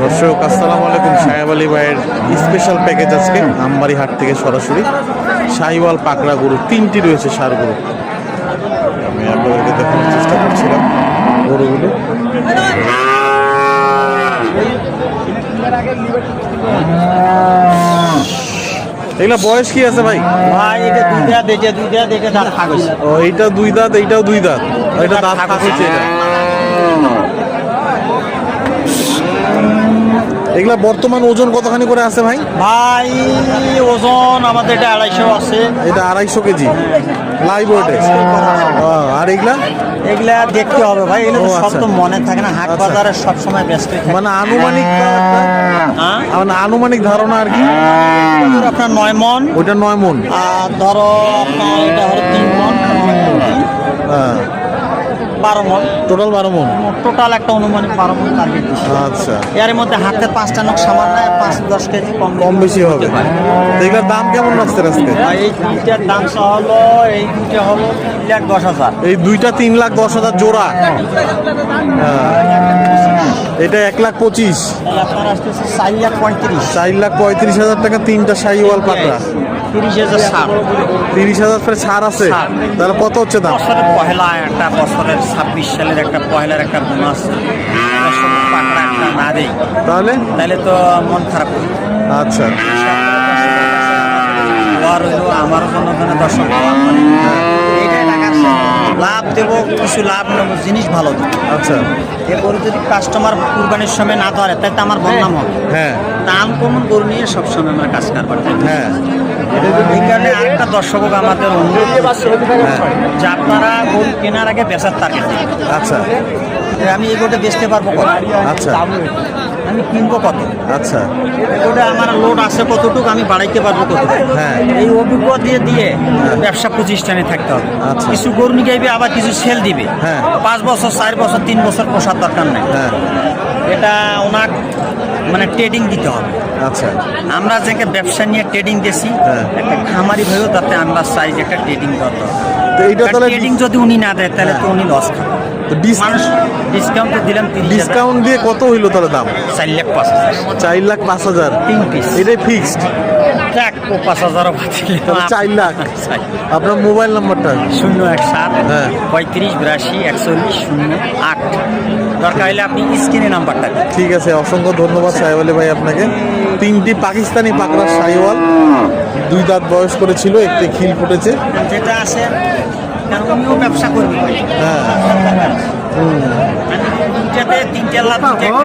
দর্শক আসসালামু আলাইকুম। সাহেব আলী ভাইয়ের স্পেশাল প্যাকেজ আজকে আমবাড়ি হাট থেকে সরাসরি। শাহিওয়াল পাকড়া গরু তিনটি রয়েছে সার গরু। আমি আপনাদেরকে দেখানোর চেষ্টা করছিলাম গরুগুলো। এগুলা বয়স কি আছে ভাই? ভাই এটা দুইটা দেখে দুইটা দেখে দাঁত ফাঁক হইছে। ও এইটা দুই দাঁত এইটাও দুই দাঁত। এটা দাঁত এটা বর্তমান ওজন কতখানি করে আছে ভাই? ভাই ওজন আমাদের এটা আড়াইশো আছে। এটা আড়াইশো কেজি। লাইভ ওয়েটে আর এগুলা? এগুলা দেখতে হবে ভাই এগুলো সব আচ্ছা। তো মনে থাকে না হাট আচ্ছা। বাজারে সব সময় ব্যস্ত থাকে। মানে আনুমানিক একটা, হ্যাঁ? মানে আনুমানিক ধারণা আর কি? আপনার নয় মন। ওইটা নয় মন। আর ধরো আপনার এটা হলো তিন মন। হ্যাঁ। বারো মন। টোটাল বারো মন? টোটাল একটা অনুমানিক বারো মন টার্গেট আচ্ছা। এর মধ্যে হাতের পাঁচটা নখ সামান্য পাঁচ দশ কেজি কম কম বেশি হবে। এগুলোর দাম কেমন রাখছেন আজকে? এই দুইটার দাম সহ হলো এই দুইটা হলো তিন লাখ দশ হাজার। এই দুইটা তিন লাখ দশ হাজার জোড়া? হ্যাঁ। এটা এক লাখ পঁচিশ। চার লাখ পঁয়ত্রিশ। চার লাখ পঁয়ত্রিশ হাজার টাকা তিনটা শাহিওয়াল পাকড়া তিরিশ হাজার সার তিরিশ হাজার করে ছাড় আছে? তাহলে কত হচ্ছে দাম? বছরের পহেলা একটা বছরের ছাব্বিশ সালের একটা পহেলার একটা বোনাস পাকড়া একটা না দেই তাহলে? তাহলে তো মন খারাপ আচ্ছা। আমারও জন্য যেন দর্শক দোয়া করে। এইটাই টাকার লাভ দেবো কিছু লাভ নেব জিনিস ভালো দেবো। আচ্ছা। এরপরে যদি কাস্টমার কুরবানির সময় না ধরে তাই তো আমার বদনাম হবে। হ্যাঁ। দাম কমন গরু নিয়ে সবসময় আমরা কাজ কারবার করি। হ্যাঁ। এই কারণে আরেকটা দর্শক আমাদের অনুরোধ করছে যে আপনারা গরু কেনার আগে বেচার দিন। আচ্ছা। আমি এই গোটা বেচতে পারব আচ্ছা। আমি কিনবো কত? আচ্ছা। ওটা আমার লোড আছে কতটুকু আমি বাড়াইতে পারব কত হ্যাঁ। এই অভিজ্ঞ দিয়ে দিয়ে ব্যবসা প্রতিষ্ঠানে থাকতে হবে। আচ্ছা। কিছু গরু নিয়ে যাইবে আবার কিছু সেল দিবে। হ্যাঁ। পাঁচ বছর চার বছর তিন বছর পোষার দরকার নেই। হ্যাঁ। এটা ওনার মানে ট্রেডিং দিতে হবে। আচ্ছা। আমরা যাকে ব্যবসা নিয়ে ট্রেডিং দিয়েছি হ্যাঁ। একটা খামারি ভাইও তাতে আমরা চাই যে একটা ট্রেডিং দরকার। তো এইটা তাহলে ট্রেডিং যদি উনি না দেয় তাহলে তো উনি লস খাবে। তো ডিস- মানুষ ডিসকাউন্ট দিলাম ডিসকাউন্ট দিয়ে কত হইল তাহলে দাম? চার লাখ পাঁচ হাজার। চার লাখ পাঁচ হাজার? তিন পিস এটাই ফিক্সড এক পাঁচ হাজারও বাতিল চার লাখ। আপনার মোবাইল নাম্বারটা? শূন্য এক সাত হ্যাঁ। পঁয়ত্রিশ বিরাশি একচল্লিশ শূন্য আট। দরকার হলে আপনি স্ক্রিনে নাম্বারটা ঠিক আছে অসংখ্য ধন্যবাদ সাহেব আলী ভাই আপনাকে। তিনটি পাকিস্তানি পাকড়া শাহিওয়াল। দুই দাঁত বয়স করেছিল একটি খিল ফুটেছে। যেটা আছে কারণ উনিও ব্যবসা করবে। হ্যাঁ। আমি দুইটাতে তিনটে লাভ